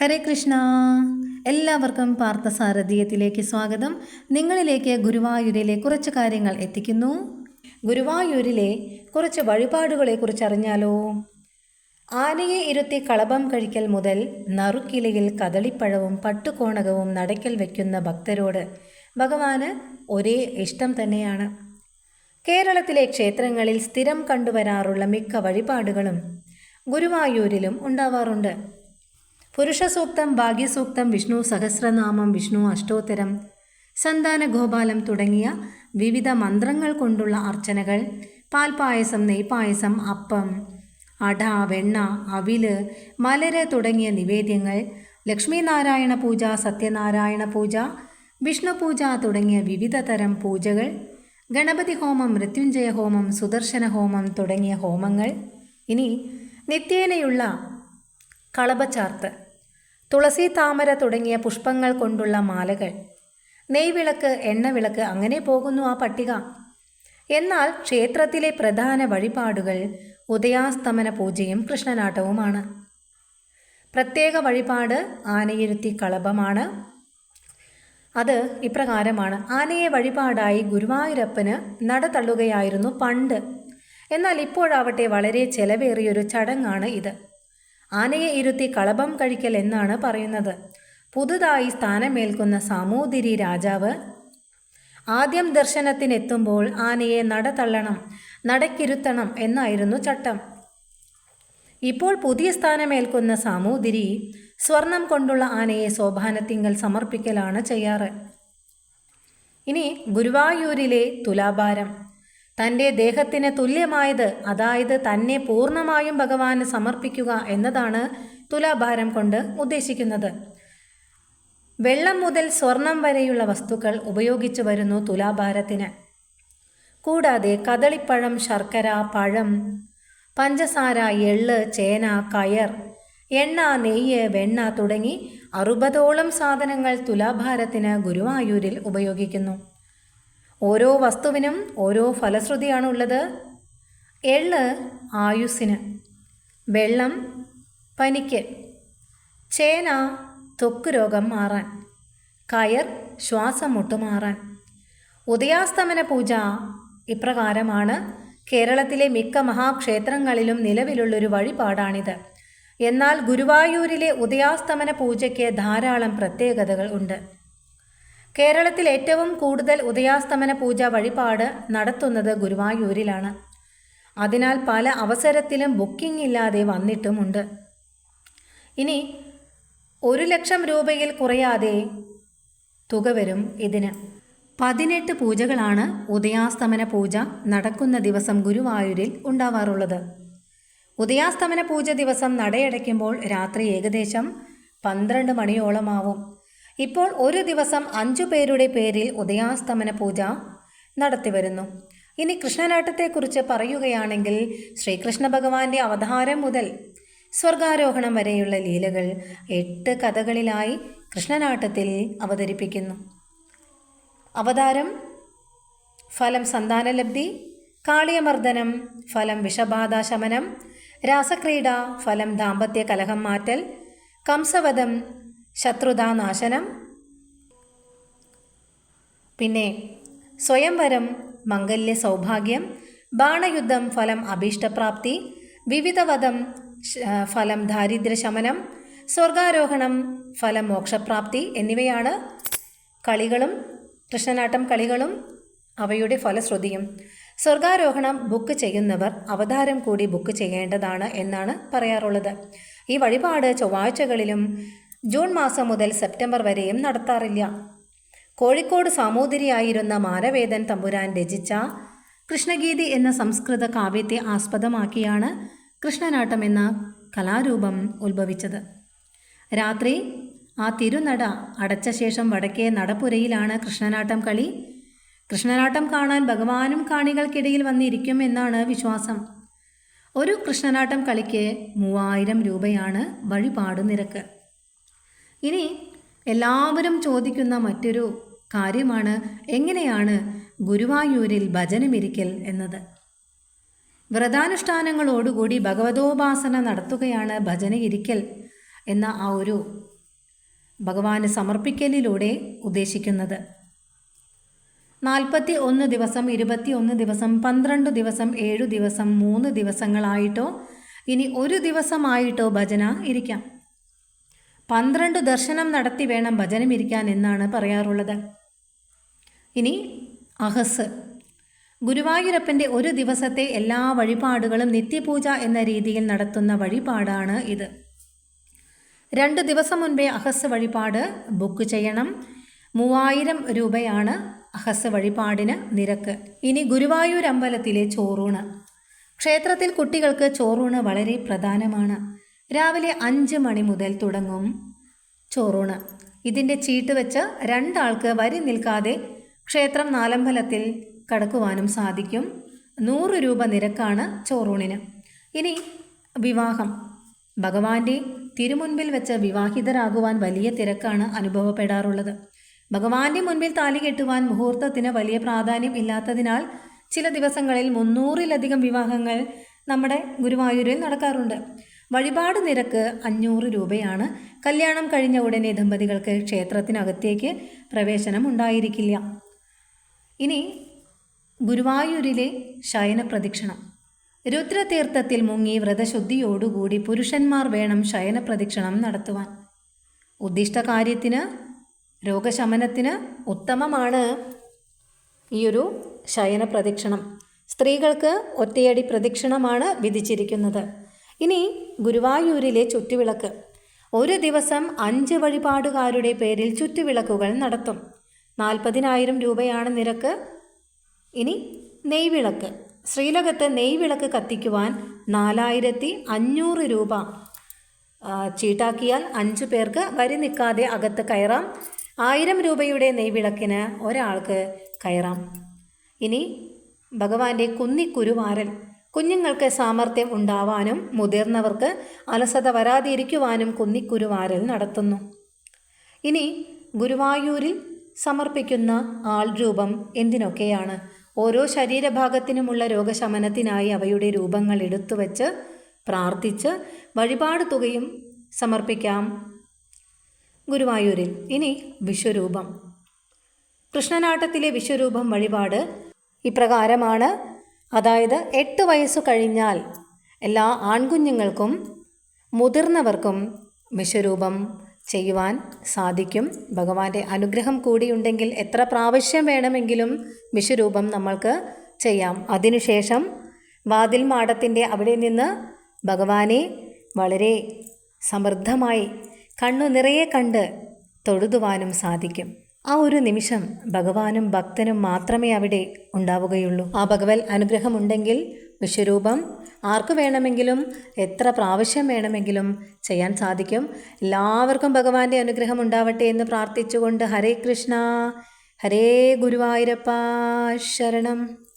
ഹരേ കൃഷ്ണ. എല്ലാവർക്കും പാർത്ഥസാരഥീയത്തിലേക്ക് സ്വാഗതം. നിങ്ങളിലേക്ക് ഗുരുവായൂരിലെ കുറച്ച് കാര്യങ്ങൾ എത്തിക്കുന്നു. ഗുരുവായൂരിലെ കുറച്ച് വഴിപാടുകളെക്കുറിച്ച് അറിഞ്ഞാലോ? ആനയെ ഇരുത്തി കളഭം കഴിക്കൽ മുതൽ നറുക്കിലയിൽ കദളിപ്പഴവും പട്ടുകോണകവും നടക്കൽ വയ്ക്കുന്ന ഭക്തരോട് ഭഗവാന് ഒരേ ഇഷ്ടം തന്നെയാണ്. കേരളത്തിലെ ക്ഷേത്രങ്ങളിൽ സ്ഥിരം കണ്ടുവരാറുള്ള മിക്ക വഴിപാടുകളും ഗുരുവായൂരിലും ഉണ്ടാവാറുണ്ട്. പുരുഷസൂക്തം ഭാഗ്യസൂക്തം വിഷ്ണു സഹസ്രനാമം വിഷ്ണു അഷ്ടോത്തരം സന്താന ഗോപാലം തുടങ്ങിയ വിവിധ മന്ത്രങ്ങൾ കൊണ്ടുള്ള അർച്ചനകൾ പാൽപായസം നെയ്പായസം അപ്പം അട വെണ്ണ അവിൽ മലര് തുടങ്ങിയ നിവേദ്യങ്ങൾ ലക്ഷ്മീനാരായണ പൂജ സത്യനാരായണ പൂജ വിഷ്ണു പൂജ തുടങ്ങിയ വിവിധ തരം പൂജകൾ ഗണപതി ഹോമം മൃത്യുഞ്ജയ ഹോമം സുദർശന ഹോമം തുടങ്ങിയ ഹോമങ്ങൾ. ഇനി നിത്യേനയുള്ള കളഭച്ചാർത്ത് തുളസി താമര തുടങ്ങിയ പുഷ്പങ്ങൾ കൊണ്ടുള്ള മാലകൾ. നെയ്വിളക്ക് എണ്ണവിളക്ക് അങ്ങനെ പോകുന്നു ആ പട്ടിക. എന്നാൽ ക്ഷേത്രത്തിലെ പ്രധാന വഴിപാടുകൾ ഉദയാസ്തമന പൂജയും കൃഷ്ണനാട്ടവുമാണ്. പ്രത്യേക വഴിപാട് ആനയിരുത്തി കളഭമാണ്. അത് ഇപ്രകാരമാണ്. ആനയെ വഴിപാടായി ഗുരുവായൂരപ്പന് നട തള്ളുകയായിരുന്നു പണ്ട്. എന്നാൽ ഇപ്പോഴാവട്ടെ വളരെ ചെലവേറിയൊരു ചടങ്ങാണ് ഇത്. ആനയെ ഇരുത്തി കളഭം കഴിക്കൽ എന്നാണ് പറയുന്നത്. പുതുതായി സ്ഥാനമേൽക്കുന്ന സാമൂതിരി രാജാവ് ആദ്യം ദർശനത്തിനെത്തുമ്പോൾ ആനയെ നട തള്ളണം നടക്കിരുത്തണം എന്നായിരുന്നു ചട്ടം. ഇപ്പോൾ പുതിയ സ്ഥാനമേൽക്കുന്ന സാമൂതിരി സ്വർണം കൊണ്ടുള്ള ആനയെ സോപാനത്തിങ്കൽ സമർപ്പിക്കലാണ് ചെയ്യാറ്. ഇനി ഗുരുവായൂരിലെ തുലാഭാരം. തന്റെ ദേഹത്തിന് തുല്യമായത് അതായത് തന്നെ പൂർണമായും ഭഗവാന് സമർപ്പിക്കുക എന്നതാണ് തുലാഭാരം കൊണ്ട് ഉദ്ദേശിക്കുന്നത്. വെള്ളം മുതൽ സ്വർണം വരെയുള്ള വസ്തുക്കൾ ഉപയോഗിച്ചു വരുന്നു തുലാഭാരത്തിന്. കൂടാതെ കദളിപ്പഴം ശർക്കര പഴം പഞ്ചസാര എള്ള് ചേന കയർ എണ്ണ നെയ്യ് വെണ്ണ തുടങ്ങി അറുപതോളം സാധനങ്ങൾ തുലാഭാരത്തിന് ഗുരുവായൂരിൽ ഉപയോഗിക്കുന്നു. ഓരോ വസ്തുവിനും ഓരോ ഫലശ്രുതിയാണ് ഉള്ളത് എൾ ആയുസ്സിന് വെള്ളം പനിക്ക് ചേന ത്വക്ക് രോഗം മാറാൻ കയർ ശ്വാസം മുട്ടുമാറാൻ ഉദയാസ്തമന പൂജ ഇപ്രകാരമാണ്. കേരളത്തിലെ മിക്ക മഹാക്ഷേത്രങ്ങളിലും നിലവിലുള്ളൊരു വഴിപാടാണിത്. എന്നാൽ ഗുരുവായൂരിലെ ഉദയാസ്തമന പൂജയ്ക്ക് ധാരാളം പ്രത്യേകതകൾ ഉണ്ട്. കേരളത്തിൽ ഏറ്റവും കൂടുതൽ ഉദയാസ്തമന പൂജ വഴിപാട് നടത്തുന്നത് ഗുരുവായൂരിലാണ്. അതിനാൽ പല അവസരത്തിലും ബുക്കിംഗ് ഇല്ലാതെ വന്നിട്ടുമുണ്ട്. ഇനി ഒരു ലക്ഷം രൂപയിൽ കുറയാതെ തുക വരും ഇതിന്. പതിനെട്ട് പൂജകളാണ് ഉദയാസ്തമന പൂജ നടക്കുന്ന ദിവസം ഗുരുവായൂരിൽ ഉണ്ടാവാറുള്ളത്. ഉദയാസ്തമന പൂജ ദിവസം നടയടയ്ക്കുമ്പോൾ രാത്രി ഏകദേശം പന്ത്രണ്ട് മണിയോളമാവും. ഇപ്പോൾ ഒരു ദിവസം അഞ്ചു പേരുടെ പേരിൽ ഉദയാസ്തമന പൂജ നടത്തിവരുന്നു ഇനി കൃഷ്ണനാട്ടത്തെക്കുറിച്ച് പറയുകയാണെങ്കിൽ ശ്രീകൃഷ്ണ ഭഗവാന്റെ അവതാരം മുതൽ സ്വർഗാരോഹണം വരെയുള്ള ലീലകൾ എട്ട് കഥകളിലായി കൃഷ്ണനാട്ടത്തിൽ അവതരിപ്പിക്കുന്നു. അവതാരം ഫലം സന്താനലബ്ധി കാളിയമർദ്ദനം ഫലം വിഷബാധാശമനം രാസക്രീഡ ഫലം ദാമ്പത്യ കലഹം മാറ്റൽ കംസവധം ശത്രുതാനാശനം. പിന്നെ സ്വയംവരം മംഗല്യ സൗഭാഗ്യം ബാണയുദ്ധം ഫലം അഭീഷ്ടപ്രാപ്തി വിവിധവധം ഫലം ദാരിദ്ര്യശമനം സ്വർഗാരോഹണം ഫലം മോക്ഷപ്രാപ്തി എന്നിവയാണ് കളികളും കൃഷ്ണനാട്ടം കളികളും അവയുടെ ഫലശ്രുതിയും. സ്വർഗാരോഹണം ബുക്ക് ചെയ്യുന്നവർ അവതാരം കൂടി ബുക്ക് ചെയ്യേണ്ടതാണ് എന്നാണ് പറയാറുള്ളത്. ഈ വഴിപാട് ചൊവ്വാഴ്ചകളിലും ജൂൺ മാസം മുതൽ സെപ്റ്റംബർ വരെയും നടത്താറില്ല. കോഴിക്കോട് സാമൂതിരിയായിരുന്ന മാനവേദൻ തമ്പുരാൻ രചിച്ച കൃഷ്ണഗീതി എന്ന സംസ്കൃത കാവ്യത്തെ ആസ്പദമാക്കിയാണ് കൃഷ്ണനാട്ടം എന്ന കലാരൂപം ഉത്ഭവിച്ചത്. രാത്രി ആ തിരുനട അടച്ച ശേഷം വടക്കേ നടപ്പുരയിലാണ് കൃഷ്ണനാട്ടം കളി. കൃഷ്ണനാട്ടം കാണാൻ ഭഗവാനും കാണികൾക്കിടയിൽ വന്നിരിക്കും എന്നാണ് വിശ്വാസം. ഒരു കൃഷ്ണനാട്ടം കളിക്ക് മൂവായിരം രൂപയാണ് വഴിപാട് നിരക്ക്. ഇനി എല്ലാവരും ചോദിക്കുന്ന മറ്റൊരു കാര്യമാണ് എങ്ങനെയാണ് ഗുരുവായൂരിൽ ഭജനമിരിക്കൽ എന്നത്? വ്രതാനുഷ്ഠാനങ്ങളോടുകൂടി ഭഗവതോപാസന നടത്തുകയാണ് ഭജന ഇരിക്കൽ എന്ന ആ ഒരു ഭഗവാന് സമർപ്പിക്കലിലൂടെ ഉദ്ദേശിക്കുന്നത്. നാൽപ്പത്തി ഒന്ന് ദിവസം ഇരുപത്തി ഒന്ന് ദിവസം പന്ത്രണ്ട് ദിവസം ഏഴു ദിവസം മൂന്ന് ദിവസങ്ങളായിട്ടോ ഇനി ഒരു ദിവസമായിട്ടോ ഭജന ഇരിക്കാം. പന്ത്രണ്ട് ദർശനം നടത്തി വേണം ഭജനമിരിക്കാൻ എന്നാണ് പറയാറുള്ളത്. ഇനി അഹസ്. ഗുരുവായൂരപ്പന്റെ ഒരു ദിവസത്തെ എല്ലാ വഴിപാടുകളും നിത്യപൂജ എന്ന രീതിയിൽ നടത്തുന്ന വഴിപാടാണ് ഇത്. രണ്ട് ദിവസം മുൻപേ അഹസ് വഴിപാട് ബുക്ക് ചെയ്യണം. മൂവായിരം രൂപയാണ് അഹസ് വഴിപാടിന് നിരക്ക്. ഇനി ഗുരുവായൂർ അമ്പലത്തിലെ ചോറൂണ്. ക്ഷേത്രത്തിൽ കുട്ടികൾക്ക് ചോറൂണ് വളരെ പ്രധാനമാണ്. രാവിലെ അഞ്ച് മണി മുതൽ തുടങ്ങും. ചോറൂണ്. ഇതിന്റെ ചീട്ട് വെച്ച് രണ്ടാൾക്ക് വരി നിൽക്കാതെ ക്ഷേത്രം നാലമ്പലത്തിൽ കടക്കുവാനും സാധിക്കും. നൂറ് രൂപ നിരക്കാണ് ചോറൂണിന്. ഇനി വിവാഹം. ഭഗവാന്റെ തിരുമുൻപിൽ വെച്ച് വിവാഹിതരാകുവാൻ വലിയ തിരക്കാണ് അനുഭവപ്പെടാറുള്ളത്. ഭഗവാന്റെ മുൻപിൽ താലി കെട്ടുവാൻ മുഹൂർത്തത്തിന് വലിയ പ്രാധാന്യം ഇല്ലാത്തതിനാൽ ചില ദിവസങ്ങളിൽ മുന്നൂറിലധികം വിവാഹങ്ങൾ നമ്മുടെ ഗുരുവായൂരിൽ നടക്കാറുണ്ട്. വഴിപാട് നിരക്ക് അഞ്ഞൂറ് രൂപയാണ്. കല്യാണം കഴിഞ്ഞ ഉടനെ ദമ്പതികൾക്ക് ക്ഷേത്രത്തിനകത്തേക്ക് പ്രവേശനം ഉണ്ടായിരിക്കില്ല ഇനി ഗുരുവായൂരിലെ ശയന പ്രദക്ഷിണം രുദ്രതീർത്ഥത്തിൽ മുങ്ങി വ്രതശുദ്ധിയോടുകൂടി പുരുഷന്മാർ വേണം ശയന പ്രദക്ഷിണം നടത്തുവാൻ. ഉദ്ദിഷ്ട കാര്യത്തിന് രോഗശമനത്തിന് ഉത്തമമാണ് ഈയൊരു ശയന പ്രദക്ഷിണം സ്ത്രീകൾക്ക് ഒറ്റയടി പ്രദക്ഷിണമാണ് വിധിച്ചിരിക്കുന്നത്. ഇനി ഗുരുവായൂരിലെ ചുറ്റുവിളക്ക്. ഒരു ദിവസം അഞ്ച് വഴിപാടുകാരുടെ പേരിൽ ചുറ്റുവിളക്കുകൾ നടത്തും. നാൽപ്പതിനായിരം രൂപയാണ് നിരക്ക്. ഇനി നെയ്വിളക്ക്. ശ്രീലകത്ത് നെയ്വിളക്ക് കത്തിക്കുവാൻ നാലായിരത്തി അഞ്ഞൂറ് രൂപ. ചീട്ടാക്കിയാൽ അഞ്ചു പേർക്ക് വരി നിൽക്കാതെ അകത്ത് കയറാം. ആയിരം രൂപയുടെ നെയ്വിളക്കിന് ഒരാൾക്ക് കയറാം. ഇനി ഭഗവാന്റെ കുന്നിക്കുരുവാരൽ. കുഞ്ഞുങ്ങൾക്ക് സാമർഥ്യം ഉണ്ടാവാനും മുതിർന്നവർക്ക് അലസത വരാതിരിക്കുവാനും കുന്നിക്കുരുവാരൽ നടത്തുന്നു. ഇനി ഗുരുവായൂരിൽ സമർപ്പിക്കുന്ന ആൾരൂപം എന്തിനൊക്കെയാണ്? ഓരോ ശരീരഭാഗത്തിനുമുള്ള രോഗശമനത്തിനായി അവയുടെ രൂപങ്ങൾ എടുത്തുവച്ച് പ്രാർത്ഥിച്ച് വഴിപാട് തുകയും സമർപ്പിക്കാം. ഗുരുവായൂരിൽ ഇനി വിശ്വരൂപം. കൃഷ്ണനാട്ടത്തിലെ വിശ്വരൂപം വഴിപാട് ഇപ്രകാരമാണ്. അതായത് എട്ട് വയസ്സു കഴിഞ്ഞാൽ എല്ലാ ആൺകുഞ്ഞുങ്ങൾക്കും മുതിർന്നവർക്കും വിശ്വരൂപം ചെയ്യുവാൻ സാധിക്കും. ഭഗവാന്റെ അനുഗ്രഹം കൂടിയുണ്ടെങ്കിൽ എത്ര പ്രാവശ്യം വേണമെങ്കിലും വിശ്വരൂപം നമ്മൾക്ക് ചെയ്യാം. അതിനുശേഷം വാതിൽ മാടത്തിന്റെ അവിടെ നിന്ന് ഭഗവാനെ വളരെ സമൃദ്ധമായി കണ്ണു നിറയെ കണ്ട് തൊഴുതുവാനും സാധിക്കും. ആ ഒരു നിമിഷം ഭഗവാനും ഭക്തനും മാത്രമേ അവിടെ ഉണ്ടാവുകയുള്ളൂ. ആ ഭഗവത് അനുഗ്രഹമുണ്ടെങ്കിൽ വിശ്വരൂപം ആർക്ക് വേണമെങ്കിലും എത്ര പ്രാവശ്യം വേണമെങ്കിലും ചെയ്യാൻ സാധിക്കും. എല്ലാവർക്കും ഭഗവാന്റെ അനുഗ്രഹം ഉണ്ടാവട്ടെ എന്ന് പ്രാർത്ഥിച്ചുകൊണ്ട് ഹരേ കൃഷ്ണ ഹരേ ഗുരുവായൂരപ്പ ശരണം.